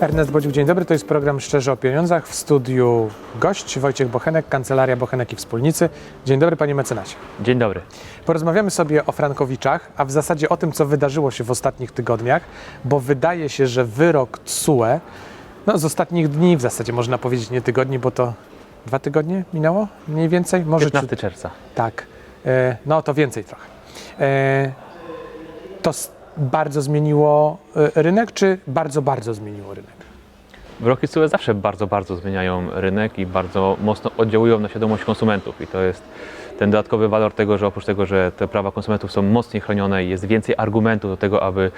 Ernest Bodziuk, dzień dobry. To jest program Szczerze o Pieniądzach. W studiu gość Wojciech Bochenek, Kancelaria Bochenek i Wspólnicy. Dzień dobry, panie mecenasie. Dzień dobry. Porozmawiamy sobie o Frankowiczach, a w zasadzie o tym, co wydarzyło się w ostatnich tygodniach, bo wydaje się, że wyrok TSUE, no z ostatnich dni, w zasadzie można powiedzieć nie tygodni, bo to dwa tygodnie minęło mniej więcej? Może 15 czerwca. Tak, e, no to więcej trochę. E, to bardzo zmieniło e, rynek, czy bardzo, bardzo zmieniło rynek? Wyroki TSUE zawsze bardzo, bardzo zmieniają rynek i bardzo mocno oddziałują na świadomość konsumentów. I to jest ten dodatkowy walor tego, że oprócz tego, że te prawa konsumentów są mocniej chronione i jest więcej argumentów do tego, aby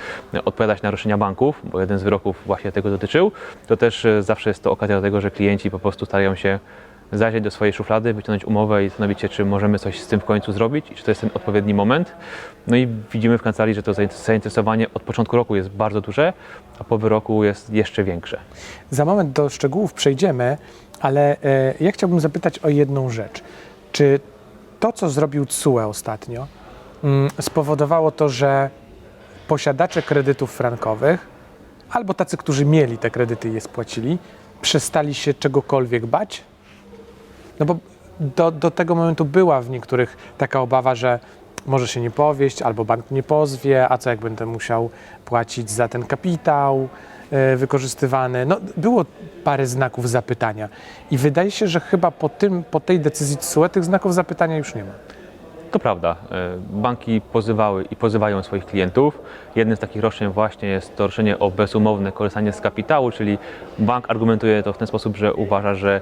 odpowiadać na roszczenia banków, bo jeden z wyroków właśnie tego dotyczył, to też zawsze jest to okazja do tego, że klienci po prostu starają się zajrzeć do swojej szuflady, wyciągnąć umowę i zastanowić się, czy możemy coś z tym w końcu zrobić i czy to jest ten odpowiedni moment. No i widzimy w kancelarii, że to zainteresowanie od początku roku jest bardzo duże, a po wyroku jest jeszcze większe. Za moment do szczegółów przejdziemy, ale e, ja chciałbym zapytać o jedną rzecz. Czy to, co zrobił TSUE ostatnio, mm, spowodowało to, że posiadacze kredytów frankowych, albo tacy, którzy mieli te kredyty i je spłacili, przestali się czegokolwiek bać? No bo do, do tego momentu była w niektórych taka obawa, że może się nie powieść, albo bank nie pozwie, a co jak będę musiał płacić za ten kapitał e, wykorzystywany. No, było parę znaków zapytania i wydaje się, że chyba po, tym, po tej decyzji TSUE tych znaków zapytania już nie ma. To prawda. e, Banki pozywały i pozywają swoich klientów. Jednym z takich roszczeń właśnie jest to roszczenie o bezumowne korzystanie z kapitału, czyli bank argumentuje to w ten sposób, że uważa, że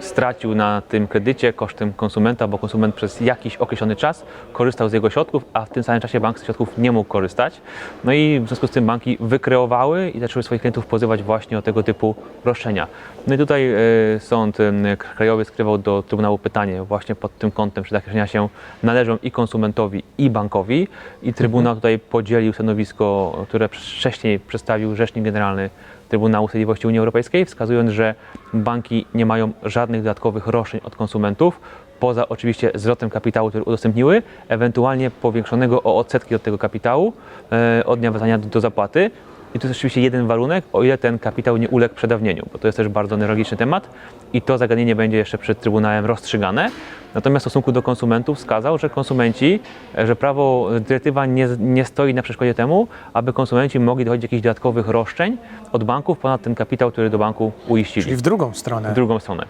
stracił na tym kredycie kosztem konsumenta, bo konsument przez jakiś określony czas korzystał z jego środków, a w tym samym czasie bank z środków nie mógł korzystać. No i w związku z tym banki wykreowały i zaczęły swoich klientów pozywać właśnie o tego typu roszczenia. No i tutaj e, sąd e, krajowy skierował do Trybunału pytanie właśnie pod tym kątem, czy takie roszczenia się należą i konsumentowi, i bankowi. I Trybunał tutaj podzielił stanowisko, które wcześniej przedstawił Rzecznik Generalny Trybunału Sprawiedliwości Unii Europejskiej, wskazując, że banki nie mają żadnych dodatkowych roszczeń od konsumentów, poza oczywiście zwrotem kapitału, który udostępniły, ewentualnie powiększonego o odsetki od tego kapitału e, od dnia wezwania do, do zapłaty. I to jest oczywiście jeden warunek, o ile ten kapitał nie uległ przedawnieniu, bo to jest też bardzo newralgiczny temat i to zagadnienie będzie jeszcze przed Trybunałem rozstrzygane. Natomiast w stosunku do konsumentów wskazał, że konsumenci, że prawo, dyrektywa nie, nie stoi na przeszkodzie temu, aby konsumenci mogli dochodzić jakichś dodatkowych roszczeń od banków ponad ten kapitał, który do banku uiścili. Czyli w drugą stronę. W drugą stronę.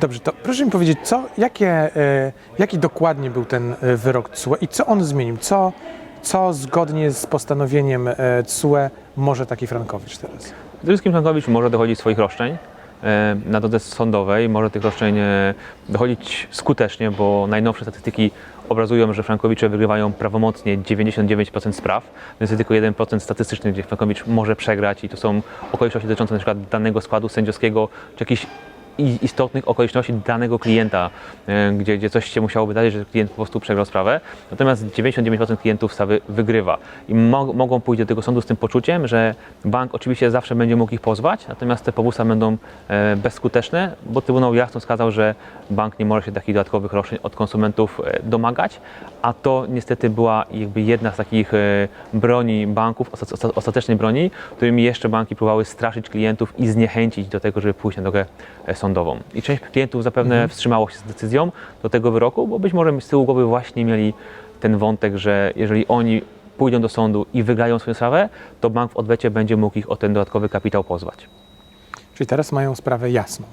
Dobrze, to proszę mi powiedzieć, co, jakie, e, jaki dokładnie był ten e, wyrok TSUE i co on zmienił? Co, co zgodnie z postanowieniem e, TSUE może taki Frankowicz teraz? Przede wszystkim Frankowicz może dochodzić swoich roszczeń e, na drodze sądowej, może tych roszczeń e, dochodzić skutecznie, bo najnowsze statystyki obrazują, że Frankowicze wygrywają prawomocnie 99% spraw, więc jest tylko 1% statystyczny, gdzie Frankowicz może przegrać i to są okoliczności dotyczące przykład danego składu sędziowskiego, czy jakichś istotnych okoliczności danego klienta, e, gdzie, gdzie coś się musiało wydarzyć, że klient po prostu przegrał sprawę. Natomiast 99% klientów sprawy wygrywa i mo mogą pójść do tego sądu z tym poczuciem, że bank oczywiście zawsze będzie mógł ich pozwać, natomiast te powództwa będą e, bezskuteczne, bo Trybunał jasno wskazał, że bank nie może się takich dodatkowych roszczeń od konsumentów e, domagać, a to niestety była jakby jedna z takich e, broni banków, osta- osta- ostatecznej broni, którymi jeszcze banki próbowały straszyć klientów i zniechęcić do tego, żeby pójść na drogę e, sądową. I część klientów zapewne wstrzymało się z decyzją do tego wyroku, bo być może z tyłu głowy właśnie mieli ten wątek, że jeżeli oni pójdą do sądu i wygrają swoją sprawę, to bank w odwecie będzie mógł ich o ten dodatkowy kapitał pozwać. Czyli teraz mają sprawę jasną.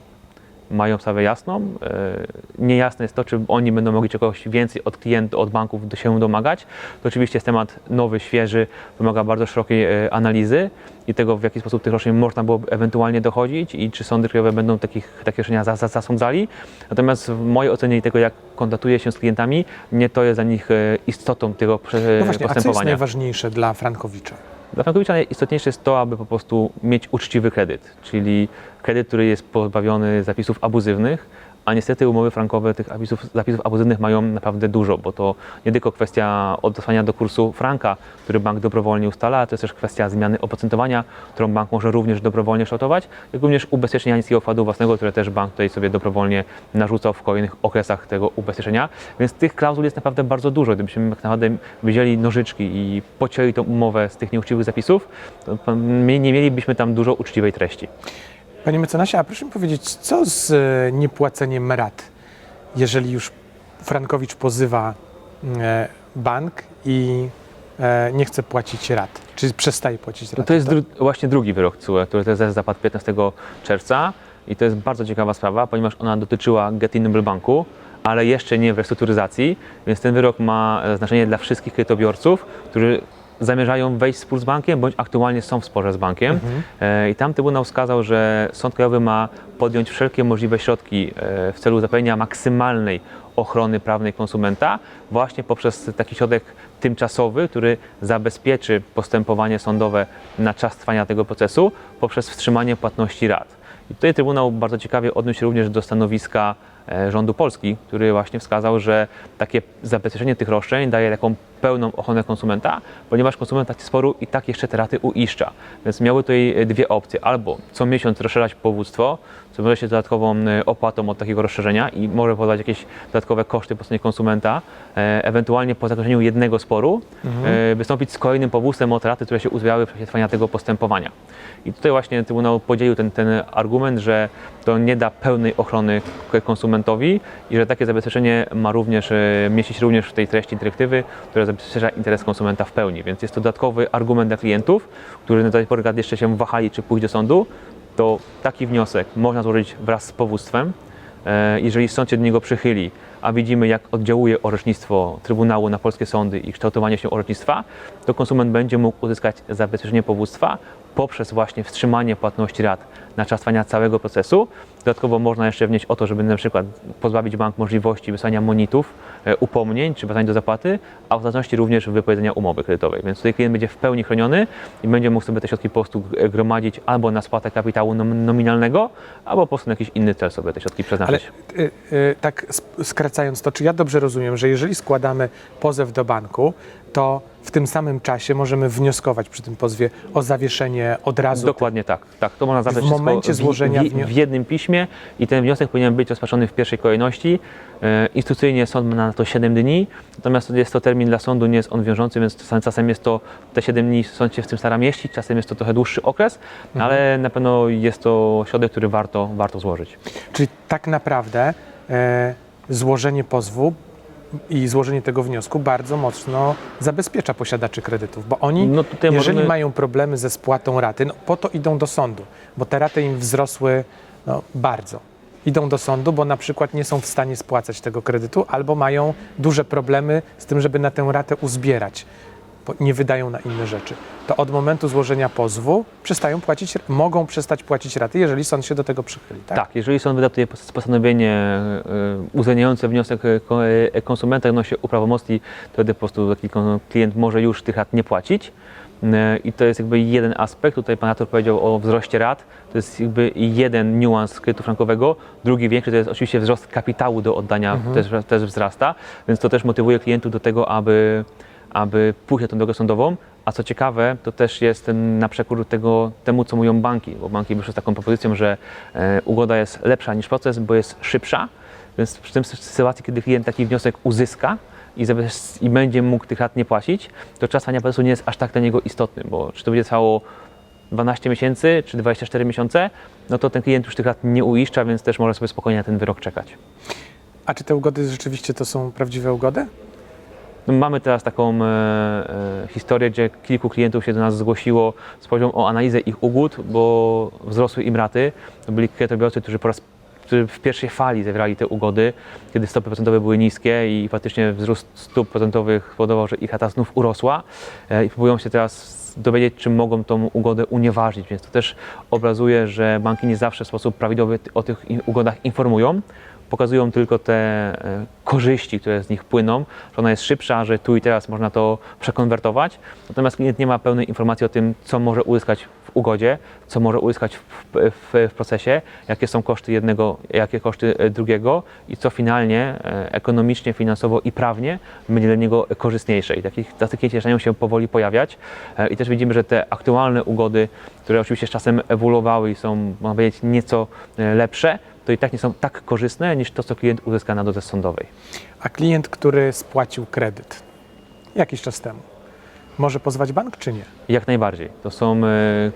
Mają sprawę jasną. e, Niejasne jest to, czy oni będą mogli czegoś więcej od klientów, od banków do się domagać. To oczywiście jest temat nowy, świeży, wymaga bardzo szerokiej e, analizy i tego, w jaki sposób tych roszczeń można byłoby ewentualnie dochodzić i czy sądy krajowe będą takich, takie roszczenia za, za, zasądzali. Natomiast w mojej ocenie tego, jak kontaktuje się z klientami, nie to jest dla nich e, istotą tego No właśnie, a co jest postępowania. najważniejsze dla Frankowicza? Dla Frankowicza najistotniejsze jest to, aby po prostu mieć uczciwy kredyt, czyli kredyt, który jest pozbawiony zapisów abuzywnych, a niestety umowy frankowe tych zapisów, zapisów mają naprawdę dużo, bo to nie tylko kwestia odesłania do kursu franka, który bank dobrowolnie ustala, to jest też kwestia zmiany oprocentowania, którą bank może również dobrowolnie kształtować, jak również ubezpieczenia niskiego wkładu własnego, które też bank tutaj sobie dobrowolnie narzucał w kolejnych okresach tego ubezpieczenia. Więc tych klauzul jest naprawdę bardzo dużo. Gdybyśmy tak naprawdę wzięli nożyczki i pocięli tą umowę z tych nieuczciwych zapisów, to nie mielibyśmy tam dużo uczciwej treści. Panie mecenasie, a proszę mi powiedzieć, co z e, niepłaceniem rat, jeżeli już Frankowicz pozywa e, bank i e, nie chce płacić rat, czy przestaje płacić rat? No to jest dru- właśnie drugi wyrok CUE, który też zapadł 15 czerwca i to jest bardzo ciekawa sprawa, ponieważ ona dotyczyła Getinable Banku, ale jeszcze nie w restrukturyzacji, więc ten wyrok ma znaczenie dla wszystkich kredytobiorców, którzy zamierzają wejść w spór z bankiem, bądź aktualnie są w sporze z bankiem. E, I tam Trybunał wskazał, że Sąd Krajowy ma podjąć wszelkie możliwe środki e, w celu zapewnienia maksymalnej ochrony prawnej konsumenta właśnie poprzez taki środek tymczasowy, który zabezpieczy postępowanie sądowe na czas trwania tego procesu poprzez wstrzymanie płatności rat. I tutaj Trybunał bardzo ciekawie odniósł się również do stanowiska rządu Polski, który właśnie wskazał, że takie zabezpieczenie tych roszczeń daje taką pełną ochronę konsumenta, ponieważ konsument w sporu i tak jeszcze te raty uiszcza. Więc miały tutaj e, dwie opcje. Albo co miesiąc rozszerzać powództwo, co może się dodatkową e, opłatą od takiego rozszerzenia i może powodować jakieś dodatkowe koszty po stronie konsumenta, e, ewentualnie po zakończeniu jednego sporu e, wystąpić z kolejnym powództwem od raty, które się uzbierały w czasie trwania tego postępowania. I tutaj właśnie Trybunał podzielił ten, ten argument, że to nie da pełnej ochrony konsumentowi i że takie zabezpieczenie ma również e, mieścić również w tej treści dyrektywy, która zabezpiecza interes konsumenta w pełni. Więc jest to dodatkowy argument dla klientów, którzy na tej pory jeszcze się wahali, czy pójść do sądu, to taki wniosek można złożyć wraz z powództwem. E, Jeżeli sąd się do niego przychyli, a widzimy, jak oddziałuje orzecznictwo Trybunału na polskie sądy i kształtowanie się orzecznictwa, to konsument będzie mógł uzyskać zabezpieczenie powództwa poprzez właśnie wstrzymanie płatności rat na czas trwania całego procesu. Dodatkowo można jeszcze wnieść o to, żeby na przykład pozbawić bank możliwości wysłania monitów, e, upomnień czy wezwań do zapłaty, a w zależności również wypowiedzenia umowy kredytowej. Więc tutaj klient będzie w pełni chroniony i będzie mógł sobie te środki po prostu g- gromadzić albo na spłatę kapitału nom- nominalnego, albo po prostu na jakiś inny cel sobie te środki Ale przeznaczyć. y, y, tak skracając to, czy ja dobrze rozumiem, że jeżeli składamy pozew do banku, to w tym samym czasie możemy wnioskować przy tym pozwie o zawieszenie od razu Dokładnie tak. tak. To można W momencie wszystko złożenia w, w, w jednym piśmie i ten wniosek powinien być rozpatrzony w pierwszej kolejności. E, instytucyjnie sąd ma na to 7 dni, natomiast jest to termin dla sądu, nie jest on wiążący, więc czasem, czasem jest to te 7 dni, sąd się w tym stara mieścić, czasem jest to trochę dłuższy okres, Mhm. ale na pewno jest to środek, który warto, warto złożyć. Czyli tak naprawdę e, złożenie pozwu i złożenie tego wniosku bardzo mocno zabezpiecza posiadaczy kredytów, bo oni, No jeżeli możemy- mają problemy ze spłatą raty, no po to idą do sądu, bo te raty im wzrosły no, bardzo. Idą do sądu, bo na przykład nie są w stanie spłacać tego kredytu albo mają duże problemy z tym, żeby na tę ratę uzbierać, nie wydają na inne rzeczy. To od momentu złożenia pozwu przestają płacić, mogą przestać płacić raty, jeżeli sąd się do tego przychyli. Tak? Tak, jeżeli sąd wyda tutaj pos- postanowienie e, uwzględniające wniosek e, e, konsumenta, no się uprawomocni, to wtedy po prostu taki klient może już tych rat nie płacić. I to jest jakby jeden aspekt. Tutaj pan Artur powiedział o wzroście rat. To jest jakby jeden niuans kredytu frankowego. Drugi większy to jest oczywiście wzrost kapitału do oddania też, też wzrasta, więc to też motywuje klientów do tego, aby, aby pójść na tę drogę sądową. A co ciekawe, to też jest na przekór tego, temu, co mówią banki, bo banki wyszły z taką propozycją, że e, ugoda jest lepsza niż proces, bo jest szybsza. Więc w tym sytuacji, kiedy klient taki wniosek uzyska i, i będzie mógł tych rat nie płacić, to czas trwania procesu nie jest aż tak dla niego istotny, bo czy to będzie trwało 12 miesięcy czy 24 miesiące, no to ten klient już tych lat nie uiszcza, więc też może sobie spokojnie na ten wyrok czekać. A czy te ugody rzeczywiście to są prawdziwe ugody? No, mamy teraz taką e, e, historię, gdzie kilku klientów się do nas zgłosiło z prośbą o analizę ich ugód, bo wzrosły im raty. To byli kredytobiorcy, którzy po raz którzy w pierwszej fali zawierali te ugody, kiedy stopy procentowe były niskie i faktycznie wzrost stóp procentowych spowodował, że ich rata znów urosła. E, i próbują się teraz dowiedzieć, czy mogą tą ugodę unieważnić, więc to też obrazuje, że banki nie zawsze w sposób prawidłowy o tych ugodach informują pokazują tylko te e, korzyści, które z nich płyną, że ona jest szybsza, że tu i teraz można to przekonwertować. Natomiast klient nie ma pełnej informacji o tym, co może uzyskać w ugodzie, co może uzyskać w, w, w procesie, jakie są koszty jednego, jakie koszty e, drugiego i co finalnie e, ekonomicznie, finansowo i prawnie będzie dla niego korzystniejsze. I takich, klienci zaczynają się powoli pojawiać i też widzimy, że te aktualne ugody, które oczywiście z czasem ewoluowały i są, można powiedzieć, nieco lepsze, to i tak nie są tak korzystne niż to, co klient uzyska na drodze sądowej. A klient, który spłacił kredyt jakiś czas temu, może pozwać bank czy nie? Jak najbardziej. To są e,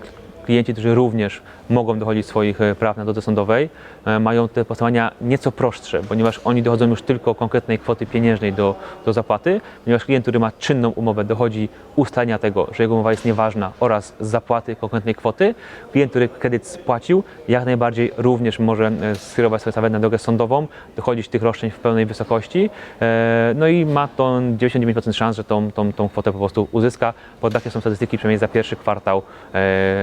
klienci, którzy również mogą dochodzić swoich e, praw na drodze sądowej. E, Mają te postępowania nieco prostsze, ponieważ oni dochodzą już tylko konkretnej kwoty pieniężnej do, do zapłaty, ponieważ klient, który ma czynną umowę, dochodzi ustalenia tego, że jego umowa jest nieważna oraz zapłaty konkretnej kwoty. Klient, który kredyt spłacił, jak najbardziej również może e, skierować swoją sprawę na drogę sądową, dochodzić tych roszczeń w pełnej wysokości, no i ma to 99% szans, że tą, tą, tą kwotę po prostu uzyska, bo takie są statystyki przynajmniej za pierwszy kwartał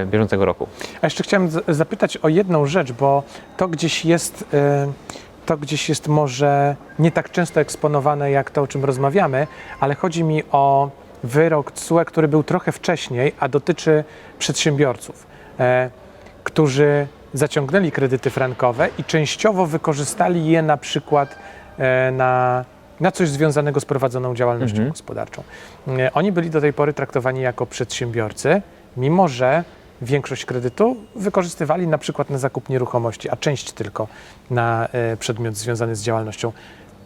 bieżącego roku. A jeszcze chciałem zapytać o jedną rzecz, bo to gdzieś jest, e, to gdzieś jest może nie tak często eksponowane jak to, o czym rozmawiamy, ale chodzi mi o wyrok TSUE, który był trochę wcześniej, a dotyczy przedsiębiorców, e, którzy zaciągnęli kredyty frankowe i częściowo wykorzystali je na przykład e, na, na coś związanego z prowadzoną działalnością Mhm. gospodarczą. E, Oni byli do tej pory traktowani jako przedsiębiorcy, mimo że większość kredytu wykorzystywali na przykład na zakup nieruchomości, a część tylko na e, przedmiot związany z działalnością.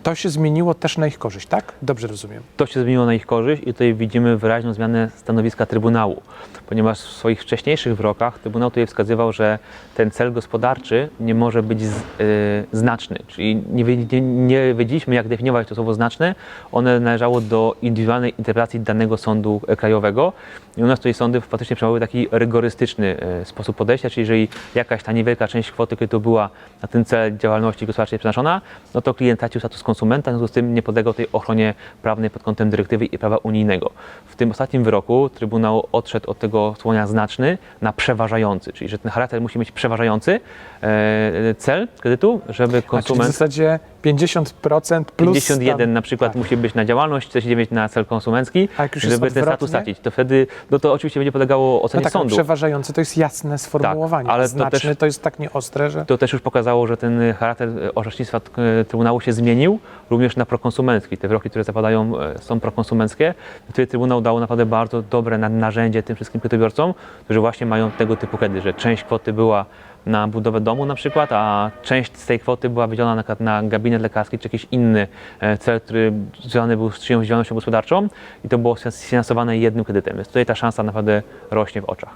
To się zmieniło też na ich korzyść, tak? Dobrze rozumiem. To się zmieniło na ich korzyść i tutaj widzimy wyraźną zmianę stanowiska Trybunału, ponieważ w swoich wcześniejszych wyrokach Trybunał tutaj wskazywał, że ten cel gospodarczy nie może być z, y, znaczny, czyli nie, wiedz- nie wiedzieliśmy jak definiować to słowo znaczne, one należało do indywidualnej interpretacji danego sądu e, krajowego i u nas tutaj sądy faktycznie przyjmowały taki rygorystyczny e, sposób podejścia, czyli jeżeli jakaś ta niewielka część kwoty kredytu była na ten cel działalności gospodarczej przeznaczona, no to klient tracił status konsumenta, w związku z tym nie podlegał tej ochronie prawnej pod kątem dyrektywy i prawa unijnego. W tym ostatnim wyroku Trybunał odszedł od tego słonia znaczny na przeważający, czyli że ten charakter musi mieć przeważający e, cel kredytu, żeby A, czyli w konsument zasadzie 50% plus 51 tam, na przykład tak. musi być na działalność, 49 na cel konsumencki, A jak już jest żeby ten status stracić. To wtedy, no to oczywiście będzie podlegało No ocenie tak, ale sądu. przeważający to jest jasne sformułowanie, Tak, ale ale to też- to jest tak nieostre, że... To też już pokazało, że ten charakter orzecznictwa Trybunału się zmienił, również na prokonsumencki. Te wyroki, które zapadają, e, są prokonsumenckie. Wtedy Trybunał dał naprawdę bardzo dobre na- narzędzie tym wszystkim kredytobiorcom, którzy właśnie mają tego typu kredyty, że część kwoty była na budowę domu na przykład, a część z tej kwoty była wydzielona na, na gabinet lekarski czy jakiś inny e, cel, który związany był z czyjąś działalnością gospodarczą i to było sfinansowane jednym kredytem. Więc tutaj ta szansa naprawdę rośnie w oczach.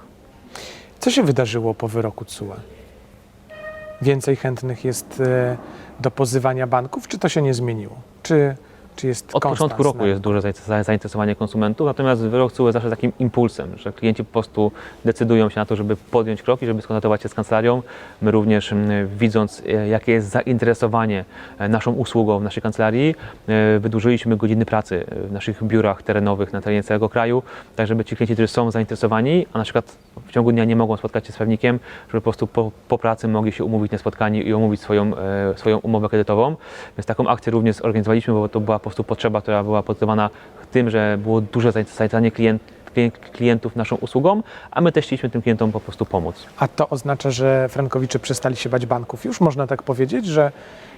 Co się wydarzyło po wyroku TSUE? Więcej chętnych jest e, do pozywania banków, czy to się nie zmieniło? Czy, czy jest Od konstans początku roku jest duże za- zainteresowanie konsumentów, natomiast wyrok CUE zawsze takim impulsem, że klienci po prostu decydują się na to, żeby podjąć kroki, żeby skontaktować się z kancelarią. My również mm, widząc, e, jakie jest zainteresowanie e, naszą usługą w naszej kancelarii, e, wydłużyliśmy godziny pracy w naszych biurach terenowych na terenie całego kraju, tak żeby ci klienci, którzy są zainteresowani, a na przykład w ciągu dnia nie mogą spotkać się z prawnikiem, żeby po prostu po, po pracy mogli się umówić na spotkanie i omówić swoją, swoją umowę kredytową. Więc taką akcję również zorganizowaliśmy, bo to była po prostu potrzeba, która była podyktowana tym, że było duże zainteresowanie klient, klien- klientów naszą usługą, a my też chcieliśmy tym klientom po prostu pomóc. A to oznacza, że frankowicze przestali się bać banków. Już można tak powiedzieć, że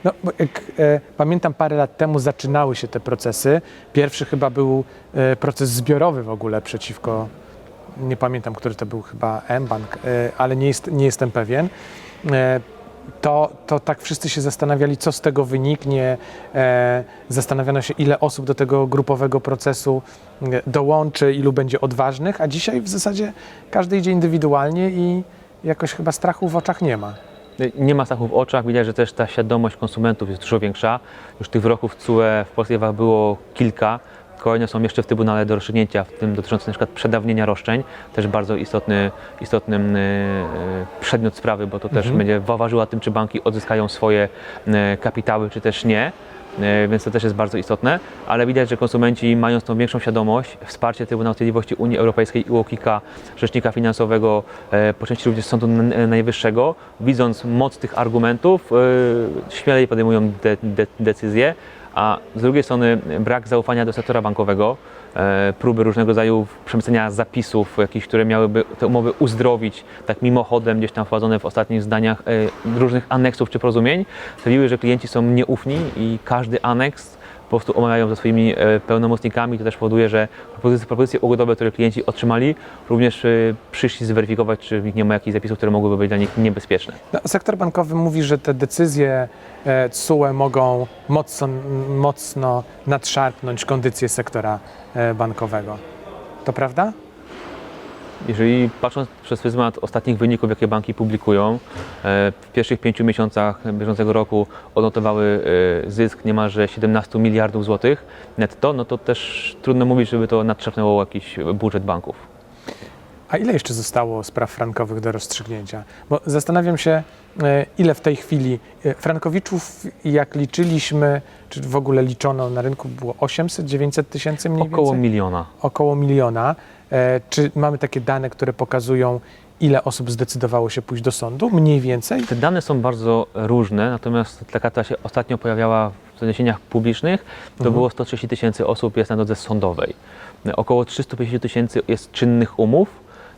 no, jak, e, pamiętam parę lat temu zaczynały się te procesy. Pierwszy chyba był e, proces zbiorowy w ogóle przeciwko, nie pamiętam, który to był, chyba mBank, e, ale nie, jest, nie jestem pewien. E, to, to tak wszyscy się zastanawiali, co z tego wyniknie. E, zastanawiano się, ile osób do tego grupowego procesu e, dołączy, ilu będzie odważnych, a dzisiaj w zasadzie każdy idzie indywidualnie i jakoś chyba strachu w oczach nie ma. Nie ma strachu w oczach, widać, że też ta świadomość konsumentów jest dużo większa. Już tych wyroków CUE w polskich prawach było kilka. Kolejne są jeszcze w Trybunale do rozstrzygnięcia, w tym dotyczące przykład przedawnienia roszczeń. Też bardzo istotny, istotny e, przedmiot sprawy, bo to też Mhm. będzie ważyła tym, czy banki odzyskają swoje e, kapitały, czy też nie. E, Więc to też jest bardzo istotne, ale widać, że konsumenci mając tą większą świadomość, wsparcie Trybunału Sprawiedliwości Unii Europejskiej i UOKiK-a, Rzecznika Finansowego, po części również Sądu Najwyższego, widząc moc tych argumentów, śmielej podejmują de, de, decyzje, a z drugiej strony brak zaufania do sektora bankowego, e, próby różnego rodzaju przemycenia zapisów, jakichś, które miałyby te umowy uzdrowić, tak mimochodem gdzieś tam wprowadzone w ostatnich zdaniach e, różnych aneksów czy porozumień, sprawiły, że klienci są nieufni i każdy aneks po prostu omawiają ze swoimi e, pełnomocnikami. To też powoduje, że propozycje, propozycje ugodowe, które klienci otrzymali, również e, przyszli zweryfikować, czy w nich nie ma jakichś zapisów, które mogłyby być dla nich niebezpieczne. No, sektor bankowy mówi, że te decyzje e, TSUE mogą mocno, mocno nadszarpnąć kondycję sektora e, bankowego. To prawda? Jeżeli patrząc przez pryzmat ostatnich wyników, jakie banki publikują, e, w pierwszych pięciu miesiącach bieżącego roku odnotowały e, zysk niemalże 17 miliardów złotych netto, no to też trudno mówić, żeby to nadszarpnęło jakiś budżet banków. A ile jeszcze zostało spraw frankowych do rozstrzygnięcia? Bo zastanawiam się, e, ile w tej chwili frankowiczów, jak liczyliśmy, czy w ogóle liczono na rynku, było 800, 900 tysięcy mniej Około więcej? miliona. Około miliona. E, Czy mamy takie dane, które pokazują, ile osób zdecydowało się pójść do sądu? Mniej więcej? Te dane są bardzo różne, natomiast taka, która się ostatnio pojawiała w doniesieniach publicznych, to Mhm. było 130 tysięcy osób jest na drodze sądowej. Około 350 tysięcy jest czynnych umów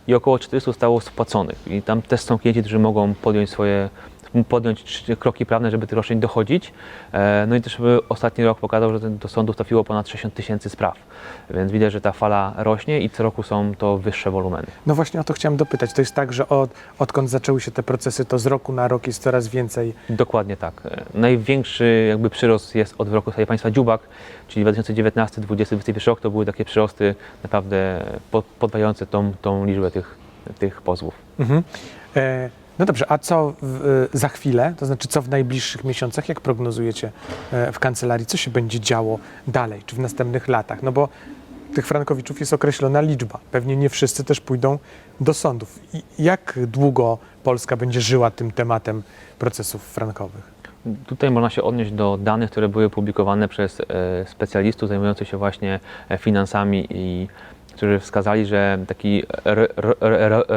i około 400 zostało spłaconych. I tam też są klienci, którzy mogą podjąć swoje podjąć kroki prawne, żeby tych roszczeń dochodzić. E, No i też ostatni rok pokazał, że do sądów trafiło ponad 60 tysięcy spraw. Więc widać, że ta fala rośnie i co roku są to wyższe wolumeny. No właśnie o to chciałem dopytać. To jest tak, że od, odkąd zaczęły się te procesy, to z roku na rok jest coraz więcej. Dokładnie tak. E, Największy jakby przyrost jest od wyroku Sądu Państwa Dziubak, czyli 2019, 2020, 2021 rok to były takie przyrosty naprawdę po- podwajające tą, tą liczbę tych, tych pozwów. Mhm. E, no dobrze, a co w, e, za chwilę, to znaczy co w najbliższych miesiącach, jak prognozujecie e, w kancelarii, co się będzie działo dalej, czy w następnych latach? No bo tych frankowiczów jest określona liczba. Pewnie nie wszyscy też pójdą do sądów. I jak długo Polska będzie żyła tym tematem procesów frankowych? Tutaj można się odnieść do danych, które były publikowane przez e, specjalistów zajmujących się właśnie e, finansami i którzy wskazali, że taki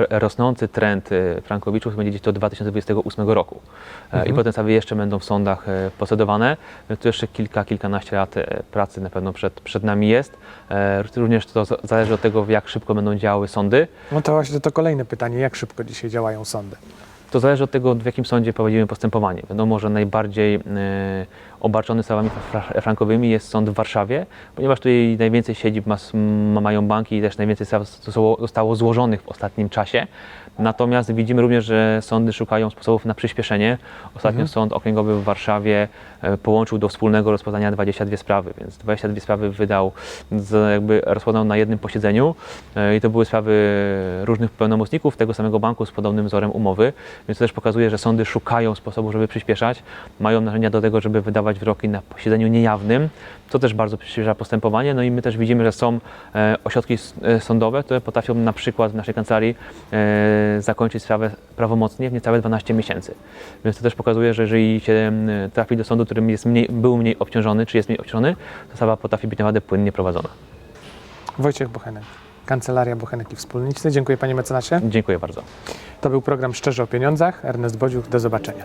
rosnący trend e, frankowiczów będzie gdzieś do 2028 roku. E, Mhm. I potem sobie jeszcze będą w sądach e, procedowane. E, To jeszcze kilka, kilkanaście lat e, pracy na pewno przed, przed nami jest. Również to zależy od tego, jak szybko będą działały sądy. No to właśnie to kolejne pytanie, jak szybko dzisiaj działają sądy? To zależy od tego, w jakim sądzie prowadzimy postępowanie. Wiadomo, że najbardziej e, obarczony sprawami fra- frankowymi jest sąd w Warszawie, ponieważ tutaj najwięcej siedzib ma, ma, mają banki i też najwięcej spraw zostało złożonych w ostatnim czasie. Natomiast widzimy również, że sądy szukają sposobów na przyspieszenie. Ostatnio Mhm. Sąd Okręgowy w Warszawie e, połączył do wspólnego rozpoznania 22 sprawy, więc 22 sprawy wydał, jakby rozpoznał na jednym posiedzeniu e, i to były sprawy różnych pełnomocników tego samego banku z podobnym wzorem umowy, więc to też pokazuje, że sądy szukają sposobu, żeby przyspieszać, mają narzędzia do tego, żeby wydawać wyroki na posiedzeniu niejawnym, co też bardzo przyspiesza postępowanie, no i my też widzimy, że są e, ośrodki sądowe, które potrafią na przykład w naszej kancelarii zakończyć sprawę prawomocnie w niecałe 12 miesięcy. Więc to też pokazuje, że jeżeli się m, trafi do sądu, którym jest mniej, był mniej obciążony, czy jest mniej obciążony, to sprawa potrafi być naprawdę płynnie prowadzona. Wojciech Bochenek, Kancelaria Bochenek i Wspólnicy. Dziękuję panie mecenasie. Dziękuję bardzo. To był program Szczerze o Pieniądzach. Ernest Bodziuk, do zobaczenia.